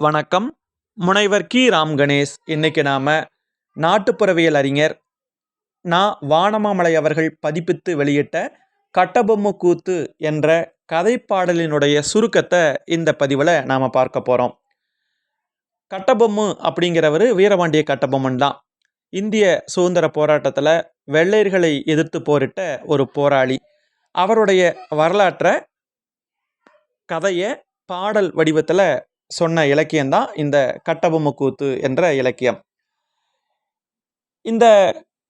வணக்கம். முனைவர் கி. ராம் கணேஷ். இன்னைக்கு நாம் நாட்டுப்புறவியல் அறிஞர் நா. வானமாமலை அவர்கள் பதிப்பித்து வெளியிட்ட கட்டபொம்மு கூத்து என்ற கதைப்பாடலினுடைய சுருக்கத்தை இந்த பதிவில் நாம் பார்க்க போகிறோம் கட்டபொம்மு அப்படிங்கிறவர் வீரபாண்டிய கட்டபொம்மன் தான். இந்திய சுதந்திர போராட்டத்தில் வெள்ளையர்களை எதிர்த்து போரிட்ட ஒரு போராளி. அவருடைய வரலாற்றை கதையை பாடல் வடிவத்தில் சொன்ன இலக்கியம்தான் இந்த கட்டபொம்மு கூத்து என்ற இலக்கியம். இந்த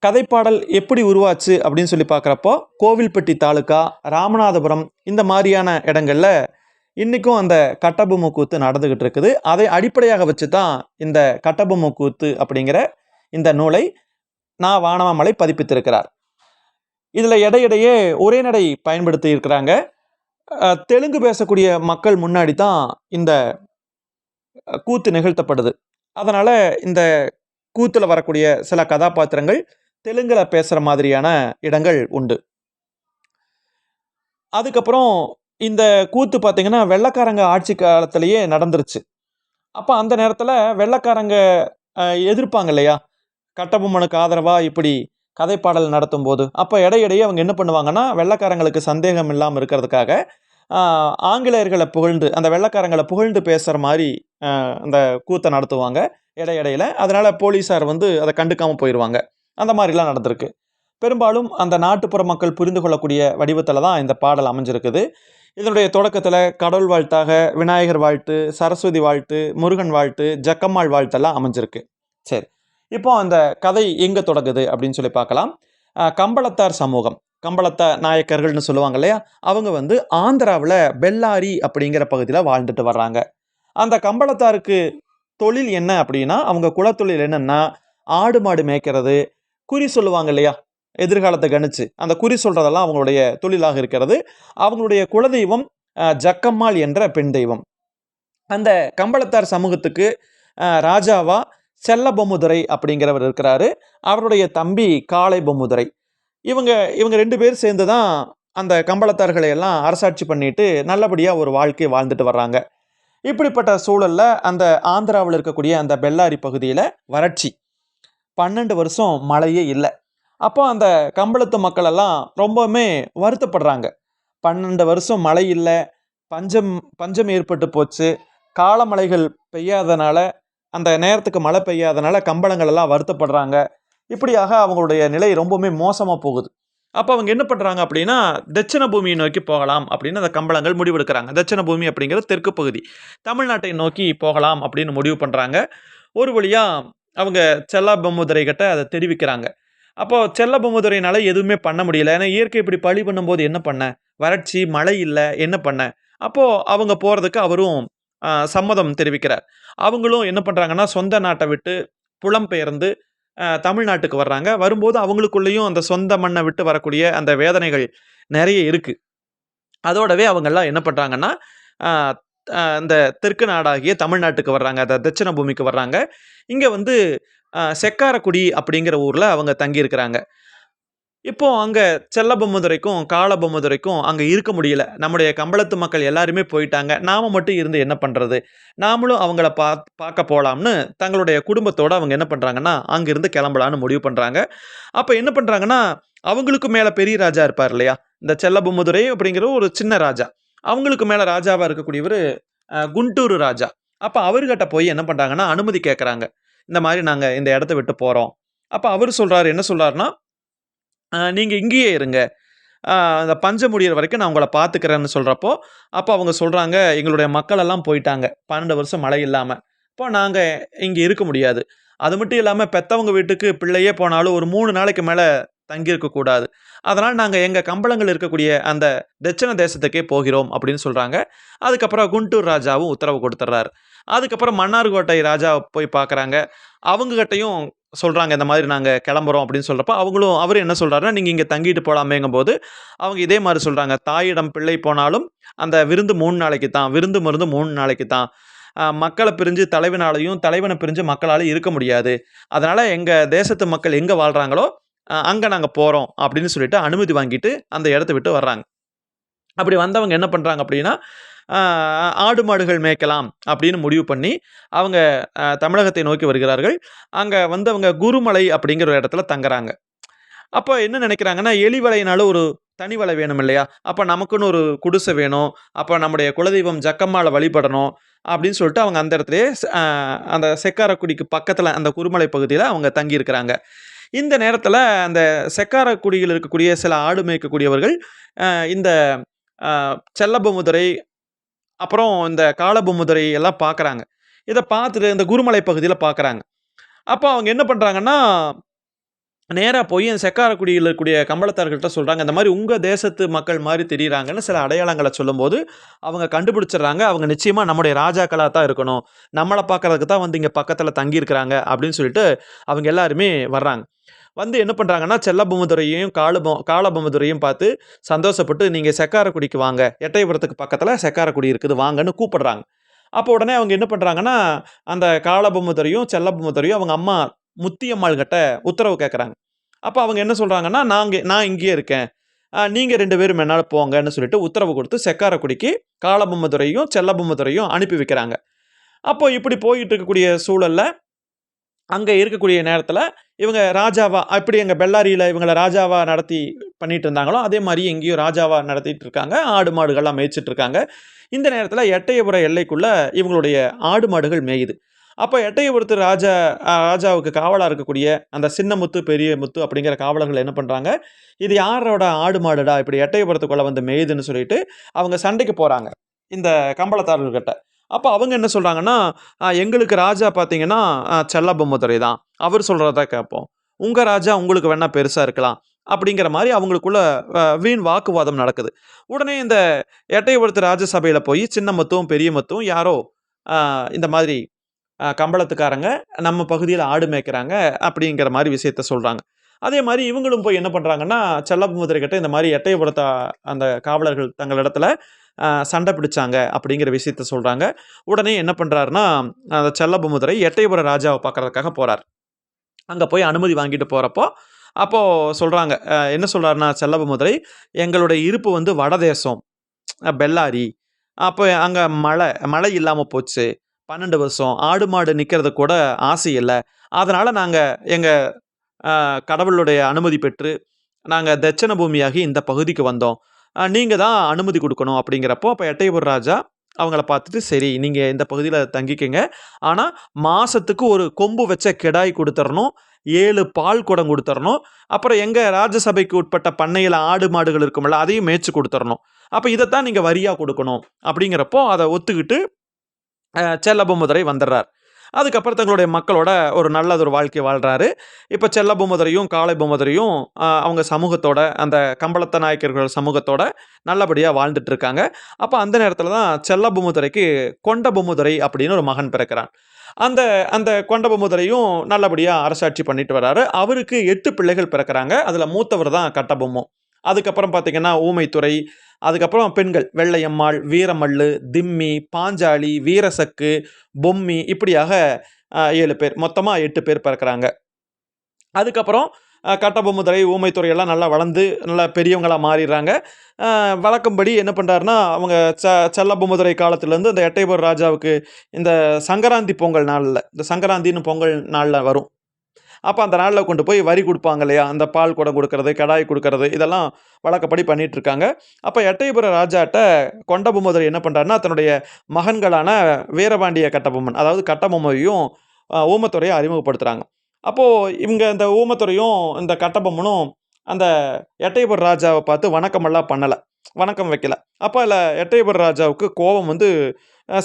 கதைப்பாடல் எப்படி உருவாச்சு அப்படின்னு சொல்லி பார்க்குறப்போ கோவில்பட்டி தாலுக்கா ராமநாதபுரம் இந்த மாதிரியான இடங்களில் இன்றைக்கும் அந்த கட்டபொம்மை கூத்து நடந்துக்கிட்டு இருக்குது. அதை அடிப்படையாக வச்சு தான் இந்த கட்டபொம்மை கூத்து அப்படிங்கிற இந்த நூலை நான் வானமாமலை பதிப்பித்திருக்கிறார். இதில் இடையிடையே ஒரே நடை பயன்படுத்தி இருக்கிறாங்க. தெலுங்கு பேசக்கூடிய மக்கள் முன்னாடி தான் இந்த கூத்து நிகழ்த்தப்படுது. அதனால் இந்த கூத்தில் வரக்கூடிய சில கதாபாத்திரங்கள் தெலுங்கில் பேசுகிற மாதிரியான இடங்கள் உண்டு. அதுக்கப்புறம் இந்த கூத்து பார்த்திங்கன்னா வெள்ளக்காரங்க ஆட்சி காலத்திலேயே நடந்துருச்சு. அப்போ அந்த நேரத்தில் வெள்ளைக்காரங்க எதிர்ப்பாங்க இல்லையா? கட்டபொம்மனுக்கு ஆதரவாக இப்படி கதைப்பாடல் நடத்தும் போது அப்போ இடையிடையே அவங்க என்ன பண்ணுவாங்கன்னா வெள்ளைக்காரங்களுக்கு சந்தேகம் இல்லாமல் இருக்கிறதுக்காக ஆங்கிலேயர்களை புகழ்ந்து அந்த வெள்ளைக்காரங்களை புகழ்ந்து பேசுகிற மாதிரி அந்த கூத்தை நடத்துவாங்க இடையிடையில். அதனால் போலீஸார் வந்து அதை கண்டுக்காமல் போயிடுவாங்க அந்த மாதிரிலாம் நடந்திருக்கு. பெரும்பாலும் அந்த நாட்டுப்புற மக்கள் புரிந்து கொள்ளக்கூடிய வடிவத்தில் தான் இந்த பாடல் அமைஞ்சிருக்குது. இதனுடைய தொடக்கத்தில் கடவுள் வாழ்த்தாக விநாயகர் வாழ்த்து சரஸ்வதி வாழ்த்து முருகன் வாழ்த்து ஜக்கம்மாள் வாழ்த்தெல்லாம் அமைஞ்சிருக்கு. சரி. இப்போ அந்த கதை எங்கே தொடங்குது அப்படின்னு சொல்லி பார்க்கலாம். கம்பளத்தார் சமூகம். கம்பளத்த நாயக்கர்கள்னு சொல்லுவாங்க இல்லையா? அவங்க வந்து ஆந்திராவில் பெல்லாரி அப்படிங்கிற பகுதியில் வாழ்ந்துட்டு வர்றாங்க. அந்த கம்பளத்தாருக்கு தொழில் என்ன அப்படின்னா அவங்க குலத்தொழில் என்னென்னா ஆடு மாடு மேய்க்கிறது குறி சொல்லுவாங்க இல்லையா? எதிர்காலத்தை கணிச்சு. அந்த குறி சொல்கிறதெல்லாம் அவங்களுடைய தொழிலாக இருக்கிறது. அவங்களுடைய குலதெய்வம் ஜக்கம்மாள் என்ற பெண் தெய்வம். அந்த கம்பளத்தார் சமூகத்துக்கு ராஜாவா செல்ல பொம்முதுரை அப்படிங்கிறவர் இருக்கிறாரு. அவருடைய தம்பி காளை பொம்முதுரை இவங்க இவங்க ரெண்டு பேர் சேர்ந்து தான் அந்த கம்பளத்தார்களை எல்லாம் அரசாட்சி பண்ணிட்டு நல்லபடியாக ஒரு வாழ்க்கை வாழ்ந்துட்டு வர்றாங்க. இப்படிப்பட்ட சூழலில் அந்த ஆந்திராவில் இருக்கக்கூடிய அந்த பெல்லாரி பகுதியில் வறட்சி. பன்னெண்டு வருஷம் மழையே இல்லை. அப்போ அந்த கம்பளத்து மக்களெல்லாம் ரொம்பவுமே வருத்தப்படுறாங்க. பன்னெண்டு வருஷம் மழை இல்லை பஞ்சம் பஞ்சம் ஏற்பட்டு போச்சு. காலமழைகள் பெய்யாதனால அந்த நேரத்துக்கு மழை பெய்யாதனால கம்பளங்கள் எல்லாம் வருத்தப்படுறாங்க. இப்படியாக அவங்களுடைய நிலை ரொம்பவுமே மோசமாக போகுது. அப்போ அவங்க என்ன பண்ணுறாங்க அப்படின்னா தட்சிண பூமியை நோக்கி போகலாம் அப்படின்னு அந்த கம்பளங்கள் முடிவெடுக்கிறாங்க. தட்சிண பூமி அப்படிங்கிறது தெற்கு பகுதி. தமிழ்நாட்டை நோக்கி போகலாம் அப்படின்னு முடிவு பண்ணுறாங்க ஒரு வழியாக அவங்க செல்லா பொம்முதுரை கிட்ட அதை தெரிவிக்கிறாங்க. அப்போ செல்ல பொம்முதுரையினால எதுவுமே பண்ண முடியல. ஏன்னா இயற்கை இப்படி பழி பண்ணும்போது என்ன பண்ண? வறட்சி மழை இல்லை என்ன பண்ண? அப்போது அவங்க போகிறதுக்கு அவரும் சம்மதம் தெரிவிக்கிறார். அவங்களும் என்ன பண்ணுறாங்கன்னா சொந்த நாட்டை விட்டு புலம்பெயர்ந்து தமிழ்நாட்டுக்கு வர்றாங்க. வரும்போது அவங்களுக்குள்ளேயும் அந்த சொந்த மண்ணை விட்டு வரக்கூடிய அந்த வேதனைகள் நிறைய இருக்குது அதோடவே அவங்கெல்லாம் என்ன பண்ணுறாங்கன்னா அந்த தெற்கு நாடாகிய தமிழ்நாட்டுக்கு வர்றாங்க. அந்த தட்சிண பூமிக்கு வர்றாங்க. இங்கே வந்து செக்காரக்குடி அப்படிங்கிற ஊரில் அவங்க தங்கியிருக்கிறாங்க. இப்போ அங்கே செல்லபொம்மதுரைக்கும் காலபொம்மதுரைக்கும் அங்கே இருக்க முடியல. நம்முடைய கம்பளத்து மக்கள் எல்லாருமே போயிட்டாங்க. நாம மட்டும் இருந்து என்ன பண்ணுறது நாமளும் அவங்கள பா பார்க்க போகலாம்னு தங்களுடைய குடும்பத்தோடு அவங்க என்ன பண்ணுறாங்கன்னா அங்கேருந்து கிளம்பலான்னு முடிவு பண்ணுறாங்க அப்போ என்ன பண்ணுறாங்கன்னா அவங்களுக்கு மேலே பெரிய ராஜா இருப்பார் இல்லையா? இந்த செல்லபொம்மதுரை அப்படிங்கிற ஒரு சின்ன ராஜா. அவங்களுக்கு மேலே ராஜாவாக இருக்கக்கூடியவர் குண்டூர் ராஜா. அப்போ அவர்கிட்ட போய் என்ன பண்ணுறாங்கன்னா அனுமதி கேட்குறாங்க இந்த மாதிரி நாங்கள் இந்த இடத்த விட்டு போகிறோம் அப்போ அவர் சொல்கிறாரு என்ன சொல்கிறாருன்னா நீங்கள் இங்கேயே இருங்க. அந்த பஞ்சம் முடிகிற வரைக்கும் நான் உங்களை பார்த்துக்கிறேன்னு சொல்கிறப்போ அப்போ அவங்க சொல்கிறாங்க எங்களுடைய மக்களெல்லாம் போயிட்டாங்க. பன்னெண்டு வருஷம் மழை இல்லாமல் இப்போ நாங்கள் இங்கே இருக்க முடியாது. அது மட்டும் இல்லாமல் பெற்றவங்க வீட்டுக்கு பிள்ளையே போனாலும் ஒரு மூணு நாளைக்கு மேலே தங்கியிருக்கக்கூடாது அதனால் நாங்கள் எங்கள் கம்பளங்கள் இருக்கக்கூடிய அந்த தட்சிண தேசத்துக்கே போகிறோம் அப்படின்னு சொல்கிறாங்க அதுக்கப்புறம் குண்டூர் ராஜாவும் உத்தரவு கொடுத்துட்றாரு அதுக்கப்புறம் மன்னார்கோட்டை ராஜா போய் பார்க்குறாங்க அவங்ககிட்டையும் சொல்கிறாங்க இந்த மாதிரி நாங்கள் கிளம்புறோம் அப்படின்னு சொல்கிறப்ப அவங்களும் அவர் என்ன சொல்கிறாருன்னா நீங்கள் இங்கே தங்கிட்டு போகலாமேங்கும் போது அவங்க இதே மாதிரி சொல்கிறாங்க தாயிடம் பிள்ளை போனாலும் அந்த விருந்து மூணு நாளைக்கு தான் விருந்து மருந்து மூணு நாளைக்கு தான். மக்களை பிரிஞ்சு தலைவனாலையும் தலைவனை பிரிஞ்சு மக்களால் இருக்க முடியாது. அதனால் எங்கள் தேசத்து மக்கள் எங்கே வாழ்கிறாங்களோ அங்கே நாங்கள் போகிறோம் அப்படின்னு சொல்லிட்டு அனுமதி வாங்கிட்டு அந்த இடத்த விட்டு வர்றாங்க. அப்படி வந்தவங்க என்ன பண்ணுறாங்க அப்படின்னா ஆடு மாடுகள் மேய்க்கலாம் அப்படின்னு முடிவு பண்ணி அவங்க தமிழகத்தை நோக்கி வருகிறார்கள். அங்கே வந்து அவங்க குருமலை அப்படிங்கிற ஒரு இடத்துல தங்குறாங்க. அப்போ என்ன நினைக்கிறாங்கன்னா எலி வலையினாலும் ஒரு தனி வலை வேணும் இல்லையா? அப்போ நமக்குன்னு ஒரு குடிசை வேணும். அப்போ நம்முடைய குலதெய்வம் ஜக்கம்மாவில் வழிபடணும் அப்படின்னு சொல்லிட்டு அவங்க அந்த இடத்துலையே அந்த செக்காரக்குடிக்கு பக்கத்தில் அந்த குருமலை பகுதியில் அவங்க தங்கியிருக்கிறாங்க. இந்த நேரத்தில் அந்த செக்காரக்குடியில் இருக்கக்கூடிய சில ஆடு மேய்க்கக்கூடியவர்கள் இந்த ஆஹ், அப்புறம் இந்த காலபொமுதுரை எல்லாம் பார்க்குறாங்க இதை பார்த்துட்டு இந்த குருமலை பகுதியில் பார்க்குறாங்க அப்போ அவங்க என்ன பண்ணுறாங்கன்னா நேராக போய் அந்த செக்காரக்குடியில் இருக்கக்கூடிய கம்பளத்தார்கள்ட்ட சொல்கிறாங்க இந்த மாதிரி உங்கள் தேசத்து மக்கள் மாதிரி தெரியுறாங்கன்னு சில அடையாளங்களை சொல்லும்போது அவங்க கண்டுபிடிச்சிடுறாங்க. அவங்க நிச்சயமாக நம்முடைய ராஜாக்களாக தான் இருக்கணும். நம்மளை பார்க்கறதுக்கு தான் வந்து இங்கே பக்கத்தில் தங்கியிருக்கிறாங்க. அப்படின்னு சொல்லிட்டு அவங்க எல்லாருமே வர்றாங்க. வந்து என்ன பண்ணுறாங்கன்னா செல்லபொம்மதுரையும் காலபொ காலபொம்மதுரையும் பார்த்து சந்தோஷப்பட்டு நீங்கள் செக்காரக்குடிக்கு வாங்க. எட்டயபுரத்துக்கு பக்கத்தில் செக்காரக்குடி இருக்குது. வாங்கன்னு கூப்பிடுறாங்க. அப்போ உடனே அவங்க என்ன பண்ணுறாங்கன்னா அந்த காலபொம்மதுரையும் செல்லபொம்மதுரையும் அவங்க அம்மா முத்தியம்மாள் கிட்ட உத்தரவு கேட்குறாங்க அப்போ அவங்க என்ன சொல்கிறாங்கன்னா நாங்கள் நான் இங்கேயே இருக்கேன். நீங்கள் ரெண்டு பேரும் என்னால் போங்கன்னு சொல்லிட்டு உத்தரவு கொடுத்து செக்காரக்குடிக்கு காலபொம்மதுரையும் செல்லபொம்மதுரையும் அனுப்பி வைக்கிறாங்க. அப்போ இப்படி போயிட்டு இருக்கக்கூடிய சூழலில் அங்கே இருக்கக்கூடிய நேரத்தில் இவங்க ராஜாவா எப்படி எங்கள் பெல்லாரியில் இவங்களை ராஜாவா நடத்தி பண்ணிட்டு இருந்தாங்களோ அதே மாதிரி எங்கேயும் ராஜாவா நடத்திட்டு இருக்காங்க. ஆடு மாடுகள்லாம் மேய்ச்சிட்டு இருக்காங்க. இந்த நேரத்தில் எட்டயபுர எல்லைக்குள்ளே இவங்களுடைய ஆடு மாடுகள் மேயுது. அப்போ எட்டயபுரத்து ராஜா ராஜாவுக்கு காவலாக இருக்கக்கூடிய அந்த சின்ன முத்து பெரிய முத்து அப்படிங்கிற காவலர்கள் என்ன பண்ணுறாங்க இது யாரோட ஆடு மாடுடா? இப்படி எட்டயபுரத்துக்குள்ளே வந்து மேயுதுன்னு சொல்லிட்டு அவங்க சண்டைக்கு போகிறாங்க இந்த கம்பளத்தாரர்கிட்ட அப்போ அவங்க என்ன சொல்கிறாங்கன்னா எங்களுக்கு ராஜா பார்த்தீங்கன்னா செல்லபொம்மதுரை தான் அவர் சொல்கிறத கேட்போம். உங்கள் ராஜா உங்களுக்கு வேணால் பெருசாக இருக்கலாம். அப்படிங்கிற மாதிரி அவங்களுக்குள்ள வீண் வாக்குவாதம் நடக்குது. உடனே இந்த எட்டயபுரத்து ராஜசபையில் போய் சின்ன மத்தும் பெரிய மத்தும் யாரோ இந்த மாதிரி கம்பளத்துக்காரங்க நம்ம பகுதியில் ஆடு மேய்க்கிறாங்க அப்படிங்கிற மாதிரி விஷயத்த சொல்கிறாங்க அதே மாதிரி இவங்களும் போய் என்ன பண்ணுறாங்கன்னா செல்லபுமுதிரை கிட்ட இந்த மாதிரி எட்டயபுரத்த அந்த காவலர்கள் தங்களிடத்துல இடத்துல சண்டை பிடிச்சாங்க அப்படிங்கிற விஷயத்த சொல்கிறாங்க உடனே என்ன பண்ணுறாருன்னா அந்த செல்லபுமுதிரை எட்டயபுர ராஜாவை பார்க்கறதுக்காக போகிறார் அங்கே போய் அனுமதி வாங்கிட்டு போகிறப்போ அப்போது சொல்கிறாங்க என்ன சொல்கிறாருன்னா செல்லபுமுதிரை எங்களுடைய இருப்பு வந்து வடதேசம் பெல்லாரி. அப்போ அங்கே மழை மழை இல்லாமல் போச்சு. பன்னெண்டு வருஷம் ஆடு மாடு நிற்கிறது கூட ஆசை இல்லை. அதனால் நாங்கள் எங்கள் கடவுளுடைய அனுமதி பெற்று நாங்கள் தட்சண பூமியாகி இந்த பகுதிக்கு வந்தோம். நீங்கள் தான் அனுமதி கொடுக்கணும் அப்படிங்கிறப்போ அப்போ எட்டயபுர ராஜா அவங்கள பார்த்துட்டு சரி நீங்கள் இந்த பகுதியில் தங்கிக்கங்க. ஆனால் மாதத்துக்கு ஒரு கொம்பு வச்ச கிடாய் கொடுத்துடணும் ஏழு பால் குடம் கொடுத்துடணும் அப்புறம் எங்கள் ராஜசபைக்கு உட்பட்ட பண்ணையில் ஆடு மாடுகள் இருக்கும்ல அதையும் மேய்ச்சி கொடுத்துடணும் அப்போ இதைத்தான் நீங்கள் வரியாக கொடுக்கணும். அப்படிங்கிறப்போ அதை ஒத்துக்கிட்டு செல்லபொம்மதுரை வந்துடுறார். அதுக்கப்புறம் தங்களுடைய மக்களோட ஒரு நல்லது ஒரு வாழ்க்கை வாழ்கிறாரு இப்போ செல்லபொம்மதுரையும் காளை பொம்மதுரையும் அவங்க சமூகத்தோட அந்த கம்பளத்த நாயக்கர்கள் சமூகத்தோட நல்லபடியாக வாழ்ந்துட்டு இருக்காங்க அப்போ அந்த நேரத்தில் தான் செல்லபொம்முதுரைக்கு கொண்ட பொம்முதுரை அப்படின்னு ஒரு மகன் பிறக்கிறான். அந்த அந்த கொண்ட பொம்முதுரையும் நல்லபடியாக அரசாட்சி பண்ணிட்டு வராரு. அவருக்கு எட்டு பிள்ளைகள் பிறக்கிறாங்க. அதில் மூத்தவர் தான் கட்டபொம்மம் அதுக்கப்புறம் பார்த்தீங்கன்னா ஊமைத்துறை அதுக்கப்புறம் பெண்கள் வெள்ளையம்மாள் வீரமல்லு திம்மி பாஞ்சாலி வீரசக்கு பொம்மி இப்படியாக ஏழு பேர். மொத்தமாக எட்டு பேர் பிறக்கிறாங்க. அதுக்கப்புறம் அஹ், கட்டபொம்முதுரை ஊமைத்துறை எல்லாம் நல்லா வளர்ந்து நல்லா பெரியவங்களாக மாறிடுறாங்க. வழக்கம்படி என்ன பண்ணுறாருன்னா அவங்க ச செல்லபொம்முதுரை காலத்துலேருந்து இந்த எட்டைபூர் ராஜாவுக்கு இந்த சங்கராந்தி பொங்கல் நாளில் இந்த சங்கராந்தின்னு பொங்கல் நாளில் வரும். அப்போ அந்த நாளில் கொண்டு போய் வரி கொடுப்பாங்க இல்லையா? அந்த பால் குடம் கொடுக்கறது கடாய் கொடுக்கறது இதெல்லாம் வழக்கப்படி பண்ணிட்டு இருக்காங்க அப்போ எட்டயபுர ராஜாட்ட கொண்டபொம்மதுரை என்ன பண்ணுறாருன்னா தன்னுடைய மகன்களான வீரபாண்டிய கட்டபொம்மன் அதாவது கட்டபொம்மையும் ஊமத்துறையை அறிமுகப்படுத்துகிறாங்க அப்போது இவங்க இந்த ஊமத்துறையும் இந்த கட்டபொம்மனும் அந்த எட்டயபுர ராஜாவை பார்த்து வணக்கமெல்லாம் பண்ணலை. வணக்கம் வைக்கல. அப்போ அதில் எட்டயபுர ராஜாவுக்கு கோபம் வந்து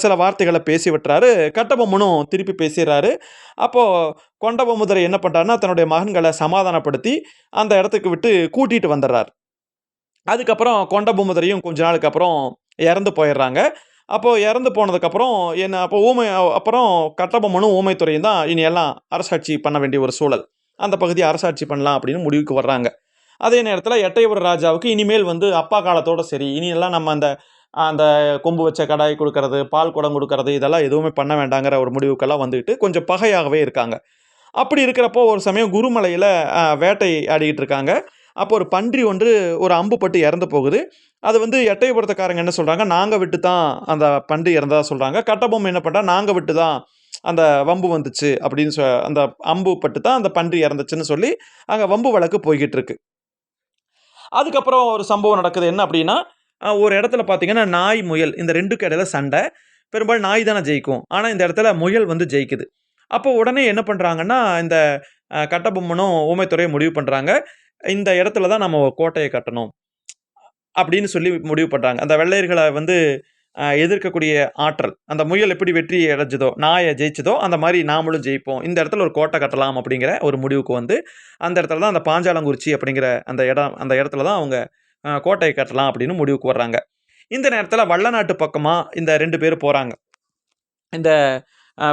சில வார்த்தைகளை பேசி விட்டுறாரு. கட்டபொம்மனும் திருப்பி பேசிடுறாரு. அப்போது கொண்டபொம்முதுரை என்ன பண்ணுறாருன்னா தன்னுடைய மகன்களை சமாதானப்படுத்தி அந்த இடத்துக்கு விட்டு கூட்டிகிட்டு வந்துடுறார். அதுக்கப்புறம் கொண்டபொம்முதுரையும் கொஞ்ச நாளுக்கு அப்புறம் இறந்து போயிடுறாங்க. அப்போது இறந்து போனதுக்கப்புறம் என்ன அப்போ ஊமை அப்புறம் கட்டபொம்மனும் ஊமைத்துறையும் தான் இனி எல்லாம் அரசாட்சி பண்ண வேண்டிய ஒரு சூழல். அந்த பகுதியை அரசாட்சி பண்ணலாம் அப்படின்னு முடிவுக்கு வர்றாங்க. அதே நேரத்தில் எட்டயபுர ராஜாவுக்கு இனிமேல் வந்து அப்பா காலத்தோட சரி இனி எல்லாம் நம்ம அந்த அந்த கொம்பு வச்ச கடாய் கொடுக்கறது பால் குடம் கொடுக்கறது இதெல்லாம் எதுவுமே பண்ண வேண்டாங்கிற ஒரு முடிவுக்கெல்லாம் வந்துக்கிட்டு கொஞ்சம் பகையாகவே இருக்காங்க. அப்படி இருக்கிறப்போ ஒரு சமயம் குருமலையில் வேட்டை ஆடிக்கிட்டு இருக்காங்க. அப்போ ஒரு பன்றி ஒன்று ஒரு அம்பு பட்டு இறந்து போகுது. அது வந்து எட்டயபுரத்துக்காரங்க என்ன சொல்கிறாங்க நாங்கள் விட்டு தான் அந்த பன்றி இறந்ததாக சொல்கிறாங்க கட்டபொம்மை என்ன பண்ணுறா நாங்கள் விட்டு தான் அந்த வம்பு வந்துச்சு. அப்படின்னு சொ அந்த அம்பு பட்டு தான் அந்த பன்றி இறந்துச்சுன்னு சொல்லி அங்கே வம்பு வழக்கு போய்கிட்டு இருக்கு. அதுக்கப்புறம் ஒரு சம்பவம் நடக்குது. என்ன அப்படின்னா ஒரு இடத்துல பார்த்தீங்கன்னா நாய் முயல் இந்த ரெண்டுக்கு இடையில சண்டை. பெரும்பாலும் நாய் தானே ஜெயிக்கும். ஆனால் இந்த இடத்துல முயல் வந்து ஜெயிக்குது. அப்போ உடனே என்ன பண்ணுறாங்கன்னா இந்த கட்டபொம்மனும் ஊமைத்துறையும் முடிவு பண்ணுறாங்க இந்த இடத்துல தான் நம்ம கோட்டையை கட்டணும் அப்படின்னு சொல்லி முடிவு பண்ணுறாங்க அந்த வெள்ளையர்களை வந்து எதிர்க்கக்கூடிய ஆற்றல் அந்த முயல் எப்படி வெற்றி அடைஞ்சதோ நாயை ஜெயிச்சதோ அந்த மாதிரி நாமளும் ஜெயிப்போம். இந்த இடத்துல ஒரு கோட்டை கட்டலாம் அப்படிங்கிற ஒரு முடிவுக்கு வந்து அந்த இடத்துல தான் அந்த பாஞ்சாலங்குறிச்சி அப்படிங்கிற அந்த இடம் அந்த இடத்துல தான் அவங்க கோட்டையை கட்டலாம் அப்படின்னு முடிவுக்கு வர்றாங்க. இந்த நேரத்தில் வள்ளநாட்டு பக்கமாக இந்த ரெண்டு பேர் போகிறாங்க இந்த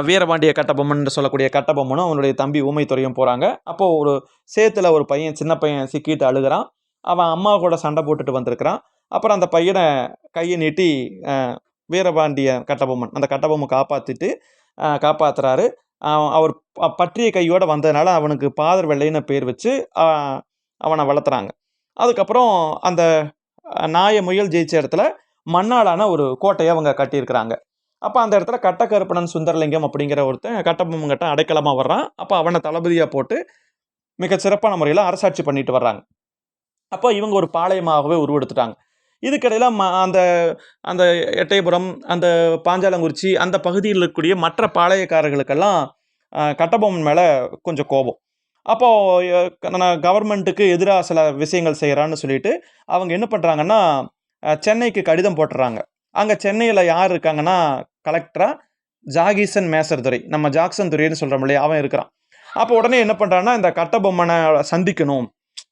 வீரபாண்டிய கட்டபொம்மன் சொல்லக்கூடிய கட்டபொம்மனும் அவனுடைய தம்பி ஊமைத்துறையும் போகிறாங்க அப்போது ஒரு சேத்துல ஒரு பையன் சின்ன பையன் சிக்கிட்டு அழுகிறான். அவன் அம்மா கூட சண்டை போட்டுட்டு வந்திருக்கிறான். அப்புறம் அந்த பையனை கையை நீட்டி வீரபாண்டிய கட்டபொம்மன் அந்த கட்டபொம்மன் காப்பாற்றிட்டு காப்பாற்றுறாரு அவர் பற்றிய கையோடு வந்ததுனால அவனுக்கு பாதர் வெள்ளைன்னு பேர் வச்சு அவனை வளர்த்துறாங்க. அதுக்கப்புறம் அந்த நாய முயல் ஜெயிச்ச இடத்துல மண்ணாலான ஒரு கோட்டையை அவங்க கட்டியிருக்கிறாங்க. அப்போ அந்த இடத்துல கட்டக்கருப்பணன் சுந்தரலிங்கம் அப்படிங்கிற ஒருத்தன் கட்டபொம்மங்கிட்ட அடைக்கலமாக வர்றான். அப்போ அவனை தளபதியாக போட்டு மிக சிறப்பான முறையில் அரசாட்சி பண்ணிட்டு வர்றாங்க. அப்போ இவங்க ஒரு பாளையமாகவே உருவெடுத்துட்டாங்க. இதுக்கிடையில் ம அந்த அந்த எட்டயபுரம் அந்த பாஞ்சாலங்குறிச்சி அந்த பகுதியில் இருக்கக்கூடிய மற்ற பாளையக்காரர்களுக்கெல்லாம் கட்டபொம்மன் மேலே கொஞ்சம் கோபம். அப்போது நான் கவர்மெண்ட்டுக்கு எதிராக சில விஷயங்கள் செய்கிறான்னு சொல்லிட்டு அவங்க என்ன பண்ணுறாங்கன்னா சென்னைக்கு கடிதம் போட்டுறாங்க. அங்கே சென்னையில் யார் இருக்காங்கன்னா கலெக்டராக ஜாகீசன் மேசர் துறை நம்ம ஜாக்சன் துரைன்னு சொல்கிறோம் இல்லையா? அவன் இருக்கிறான். அப்போ உடனே என்ன பண்ணுறான்னா இந்த கட்டபொம்மனை சந்திக்கணும்.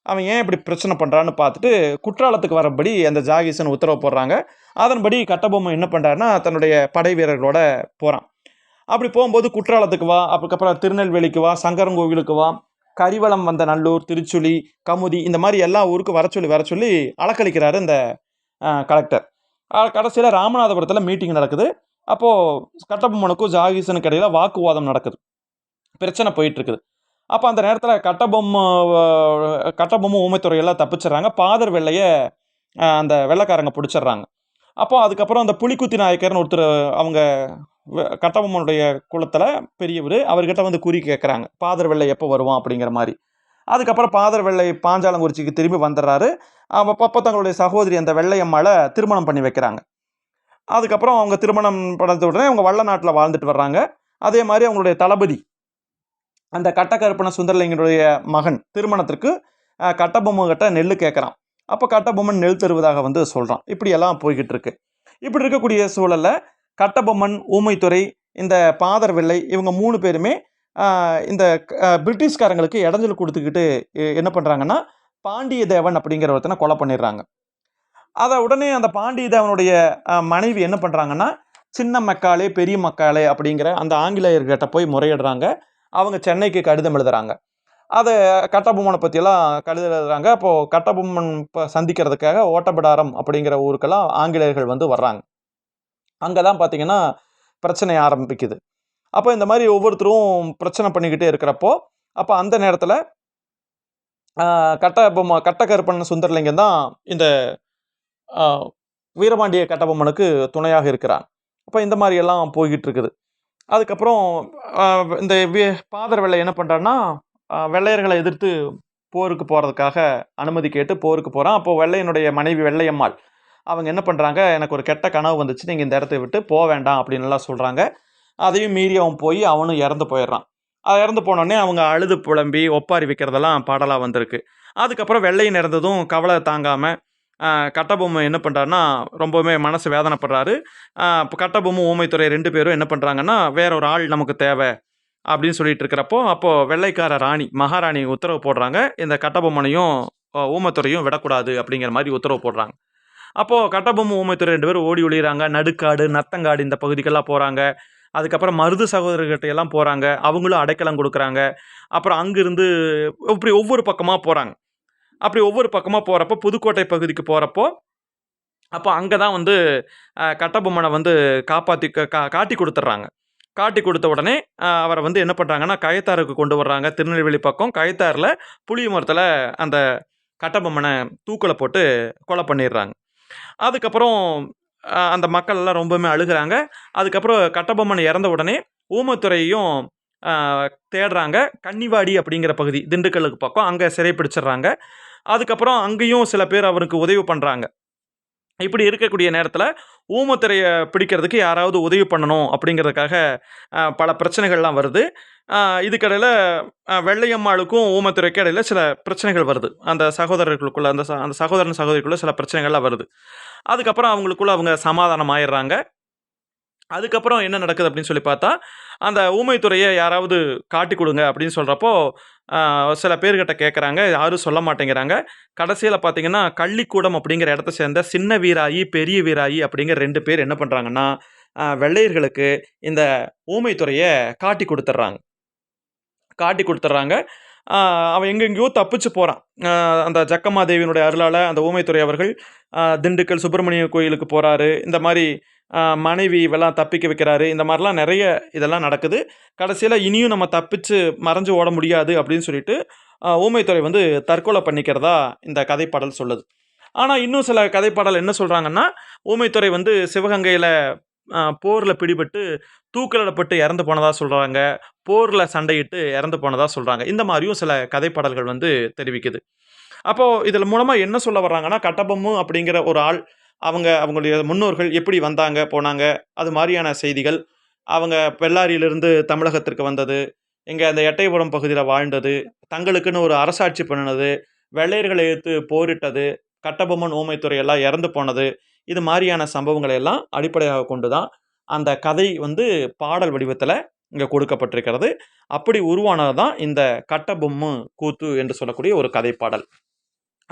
அவன் ஏன் இப்படி பிரச்சனை பண்ணுறான்னு பார்த்துட்டு குற்றாலத்துக்கு வரபடி அந்த ஜாகீசன் உத்தரவு போடுறாங்க. அதன்படி கட்டபொம்மன் என்ன பண்ணுறாருன்னா தன்னுடைய படை வீரர்களோட போகிறான் அப்படி போகும்போது குற்றாலத்துக்கு வா அதுக்கப்புறம் திருநெல்வேலிக்கு வா சங்கரங்கோவிலுக்கு வா கரிவலம் வந்த நல்லூர் திருச்சுழி கமுதி இந்த மாதிரி எல்லா ஊருக்கு வர சொல்லி வர சொல்லி அலக்களிக்கிறாரு இந்த கலெக்டர் கடைசியில் ராமநாதபுரத்தில் மீட்டிங் நடக்குது. அப்போது கட்டபொம்மனுக்கும் ஜாகிசனுக்கு இடையில் வாக்குவாதம் நடக்குது. பிரச்சனை போயிட்டு இருக்குது அப்போ அந்த நேரத்தில் கட்டபொம்மை அஹ், கட்டபொம்மை ஊமைத்துறையெல்லாம் தப்பிச்சிடுறாங்க. பாதர் வெள்ளையை அந்த வெள்ளைக்காரங்க பிடிச்சிடுறாங்க. அப்போ அதுக்கப்புறம் அந்த புலிக்குத்தி நாயக்கர்னு ஒருத்தர் அவங்க கட்டபொம்மனுடைய குளத்தில் பெரியவர் அவர்கிட்ட வந்து குறி கேட்குறாங்க பாதர் வெள்ளை எப்போ வருவான்? அப்படிங்கிற மாதிரி அதுக்கப்புறம் பாதர் வெள்ளை பாஞ்சாலங்குறிச்சிக்கு திரும்பி வந்துடுறாரு. அவ- அப்போ தங்களுடைய சகோதரி அந்த வெள்ளையம்மாவை திருமணம் பண்ணி வைக்கிறாங்க. அதுக்கப்புறம் அவங்க திருமணம் பண்ணது உடனே அவங்க வள்ள நாட்டில் வாழ்ந்துட்டு வர்றாங்க. அதே மாதிரி அவங்களுடைய தளபதி அந்த கட்டக்கருப்பண சுந்தரலிங்கனுடைய மகன் திருமணத்திற்கு அஹ், கிட்ட நெல் கேட்குறான் அப்போ கட்டபொம்மன் நெல் தருவதாக வந்து சொல்கிறான் இப்படியெல்லாம் போய்கிட்டு இருக்கு. இப்படி இருக்கக்கூடிய சூழல்ல கட்டபொம்மன் ஊமைத்துறை இந்த பாதர் வெள்ளை இவங்க மூணு பேருமே இந்த பிரிட்டிஷ்காரங்களுக்கு இடைஞ்சல் கொடுத்துக்கிட்டு எ- என்ன பண்ணுறாங்கன்னா பாண்டிய தேவன் அப்படிங்கிற ஒருத்தனை கொலை பண்ணிடுறாங்க. அதை உடனே அந்த பாண்டிய தேவனுடைய மனைவி என்ன பண்ணுறாங்கன்னா சின்ன மக்காளே பெரிய மக்காளே அப்படிங்கிற அந்த ஆங்கிலேயர்கிட்ட போய் முறையிடுறாங்க. அவங்க சென்னைக்கு கடிதம் எழுதுறாங்க. அதை கட்டபொம்மனை பற்றியெல்லாம் கடிதம் எழுதுறாங்க. அப்போது கட்டபொம்மன் இப்போ சந்திக்கிறதுக்காக ஓட்டப்பிடாரம் அப்படிங்கிற ஊருக்கெல்லாம் ஆங்கிலேயர்கள் வந்து வர்றாங்க. அங்கே தான் பார்த்தீங்கன்னா பிரச்சனை ஆரம்பிக்குது. அப்போ இந்த மாதிரி ஒவ்வொருத்தரும் பிரச்சனை பண்ணிக்கிட்டே இருக்கிறப்போ அப்போ அந்த நேரத்தில் கட்டபொம்மை கட்டக்கருப்பன் சுந்தரலிங்கம் தான் இந்த வீரபாண்டிய கட்டபொம்மனுக்கு துணையாக இருக்கிறான் அப்போ இந்த மாதிரி எல்லாம் போய்கிட்டு இருக்குது அதுக்கப்புறம் இந்த வி- பாதர் வெள்ளை என்ன பண்ணுறான்னா வெள்ளையர்களை எதிர்த்து போருக்கு போகிறதுக்காக அனுமதி கேட்டு போருக்கு போகிறான் அப்போ வெள்ளையனுடைய மனைவி வெள்ளையம்மாள். அவங்க என்ன பண்ணுறாங்க எனக்கு ஒரு கெட்ட கனவு வந்துச்சு நீங்கள் இந்த இடத்த விட்டு போக வேண்டாம் அப்படின்னு எல்லாம் சொல்கிறாங்க அதையும் மீறி அவன் போய் அவனும் இறந்து போயிடுறான். அது இறந்து போனோடனே அவங்க அழுது புலம்பி ஒப்பாரி வைக்கிறதெல்லாம் பாடலாக வந்திருக்கு. அதுக்கப்புறம் வெள்ளையை இறந்ததும் கவலை தாங்காமல் கட்டபொம்மை என்ன பண்ணுறாருன்னா ரொம்பவுமே மனசு வேதனைப்படுறாரு. இப்போ கட்டபொம்மை ஊமைத்துறை ரெண்டு பேரும் என்ன பண்ணுறாங்கன்னா வேற ஒரு ஆள் நமக்கு தேவை அப்படின்னு சொல்லிட்டு இருக்கிறப்போ அப்போது வெள்ளைக்கார ராணி மகாராணி உத்தரவு போடுறாங்க. இந்த கட்டபொம்மனையும் ஊமத்துறையும் ஊமைத்துறையும் விடக்கூடாது அப்படிங்கிற மாதிரி உத்தரவு போடுறாங்க. அப்போது கட்டபொம்மை ஊமைத்துறை ரெண்டு பேரும் ஓடி ஒழிகிறாங்க நடுக்காடு நத்தங்காடு இந்த பகுதிக்கெல்லாம் போகிறாங்க அதுக்கப்புறம் மருது சகோதரர்கிட்ட எல்லாம் போகிறாங்க அவங்களும் அடைக்கலம் கொடுக்குறாங்க. அப்புறம் அங்கேருந்து இப்படி ஒவ்வொரு பக்கமாக போகிறாங்க அப்படி ஒவ்வொரு பக்கமாக போகிறப்போ புதுக்கோட்டை பகுதிக்கு போகிறப்போ அப்போ அங்கே தான் வந்து கட்டபொம்மனை வந்து காப்பாற்றி கா காட்டி கொடுத்துட்றாங்க. காட்டி கொடுத்த உடனே அவரை வந்து என்ன பண்ணுறாங்கன்னா கயத்தாருக்கு கொண்டு வர்றாங்க. திருநெல்வேலி பக்கம் கயத்தாரில் புளிய மரத்தில் அந்த கட்டபொம்மனை தூக்கில் போட்டு கொலை பண்ணிடுறாங்க. அதுக்கப்புறம் அந்த மக்கள் எல்லாம் ரொம்பவுமே அழுகுறாங்க. அதுக்கப்புறம் கட்டபொம்மன் இறந்த உடனே ஊமத்துறையும் தேடுறாங்க. கன்னிவாடி அப்படிங்கிற பகுதி திண்டுக்கல்லுக்கு பக்கம். அங்கே சிறை பிடிச்சிடுறாங்க. அதுக்கப்புறம் அங்கேயும் சில பேர் அவருக்கு உதவி பண்ணுறாங்க இப்படி இருக்கக்கூடிய நேரத்தில் ஊமத்திரையை பிடிக்கிறதுக்கு யாராவது உதவி பண்ணணும் அப்படிங்கிறதுக்காக பல பிரச்சனைகள்லாம் வருது. இதுக்கடையில் வெள்ளையம்மாளுக்கும் ஊமத்துறைக்கு இடையில் சில பிரச்சனைகள் வருது. அந்த சகோதரர்களுக்குள்ள அந்த அந்த சகோதரன், சகோதரிக்குள்ளே சில பிரச்சனைகள்லாம் வருது. அதுக்கப்புறம் அவங்களுக்குள்ள அவங்க சமாதானம் ஆயிடுறாங்க. அதுக்கப்புறம் என்ன நடக்குது அப்படின்னு சொல்லி பார்த்தா, அந்த ஊமைத்துறையை யாராவது காட்டி கொடுங்க அப்படின்னு சொல்கிறப்போ சில பேர்கிட்ட கேட்குறாங்க யாரும் சொல்ல மாட்டேங்கிறாங்க. கடைசியில் பார்த்தீங்கன்னா, கள்ளிக்கூடம் அப்படிங்கிற இடத்த சேர்ந்த சின்ன வீராயி, பெரிய வீராயி அப்படிங்கிற ரெண்டு பேர் என்ன பண்ணுறாங்கன்னா வெள்ளையர்களுக்கு இந்த ஊமைத்துறையை காட்டி கொடுத்துட்றாங்க. காட்டிக் கொடுத்துட்றாங்க. அவன் எங்கெங்கேயோ தப்பிச்சு போகிறான் அந்த ஜக்கம்மாதேவியினுடைய அருளால் அந்த ஊமைத்துறை அவர்கள் திண்டுக்கல் சுப்பிரமணிய கோயிலுக்கு போகிறாரு இந்த மாதிரி மனைவி இவெல்லாம் தப்பிக்க வைக்கிறாரு. இந்த மாதிரிலாம் நிறைய இதெல்லாம் நடக்குது. கடைசியில் இனியும் நம்ம தப்பிச்சு மறைஞ்சு ஓட முடியாது அப்படின்னு சொல்லிட்டு, ஊமைத்துறை வந்து தற்கொலை பண்ணிக்கிறதா இந்த கதைப்பாடல் சொல்லுது. ஆனால் இன்னும் சில கதைப்பாடல் என்ன சொல்கிறாங்கன்னா ஊமைத்துறை வந்து சிவகங்கையில் போரில் பிடிபட்டு தூக்கிலிடப்பட்டு இறந்து போனதாக சொல்கிறாங்க போரில் சண்டையிட்டு இறந்து போனதாக சொல்கிறாங்க இந்த மாதிரியும் சில கதைப்பாடல்கள் வந்து தெரிவிக்குது. அப்போது இதன் மூலமாக என்ன சொல்ல வர்றாங்கன்னா, கட்டபொம்மு அப்படிங்கிற ஒரு ஆள், அவங்க அவங்களுடைய முன்னோர்கள் எப்படி வந்தாங்க, போனாங்க, அது மாதிரியான செய்திகள். அவங்க பெல்லாரியிலிருந்து தமிழகத்திற்கு வந்தது, இங்கே அந்த எட்டயபுரம் பகுதியில் வாழ்ந்தது, தங்களுக்குன்னு ஒரு அரசாட்சி பண்ணினது வெள்ளையர்களை எடுத்து போரிட்டது, கட்டபொம்மன், ஊமைத்துறை எல்லாம் இறந்து போனது, இது மாதிரியான சம்பவங்களை எல்லாம் அடிப்படையாக கொண்டு தான் அந்த கதை வந்து பாடல் வடிவத்தில் இங்கே கொடுக்கப்பட்டிருக்கிறது. அப்படி உருவானது தான் இந்த கட்டபொம்மு கூத்து என்று சொல்லக்கூடிய ஒரு கதைப்பாடல்.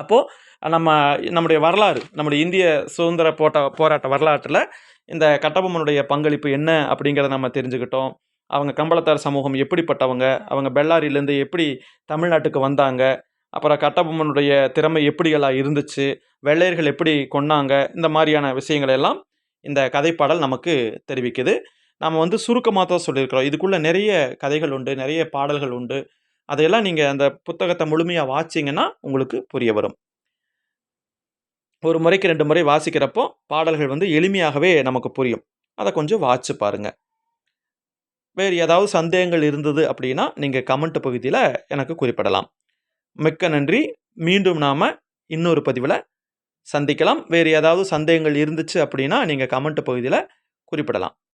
அப்போது நம்ம நம்முடைய வரலாறு, நம்முடைய இந்திய சுதந்திர போட்ட போராட்ட வரலாற்றில் இந்த கட்டபொம்மனுடைய பங்களிப்பு என்ன அப்படிங்கிறத நம்ம தெரிஞ்சுக்கிட்டோம். அவங்க கம்பளத்தார் சமூகம் எப்படிப்பட்டவங்க, அவங்க பெல்லாரியிலேருந்து எப்படி தமிழ்நாட்டுக்கு வந்தாங்க, அப்புறம் கட்டபொம்மனுடைய திறமை எப்படியெல்லாம் இருந்துச்சு, வெள்ளையர்கள் எப்படி கொன்னாங்க, இந்த மாதிரியான விஷயங்கள் எல்லாம் இந்த கதைப்பாடல் நமக்கு தெரிவிக்குது. நாம் வந்து சுருக்கமாக தான் சொல்லியிருக்கிறோம். இதுக்குள்ளே நிறைய கதைகள் உண்டு, நிறைய பாடல்கள் உண்டு. அதையெல்லாம் நீங்கள் அந்த புத்தகத்தை முழுமையாக வாச்சீங்கன்னா, உங்களுக்கு புரிய வரும். ஒரு முறைக்கு ரெண்டு முறை வாசிக்கிறப்போ, பாடல்கள் வந்து எளிமையாகவே நமக்கு புரியும். அதை கொஞ்சம் வாச்சு பாருங்கள் வேறு ஏதாவது சந்தேகங்கள் இருந்தது அப்படின்னா, நீங்கள் கமெண்ட் பகுதியில் எனக்கு குறிப்பிடலாம். மிக்க நன்றி. மீண்டும் நாம் இன்னொரு பதிவில் சந்திக்கலாம். வேறு ஏதாவது சந்தேகங்கள் இருந்துச்சு அப்படின்னா, நீங்கள் கமெண்ட் பகுதியில் குறிப்பிடலாம்.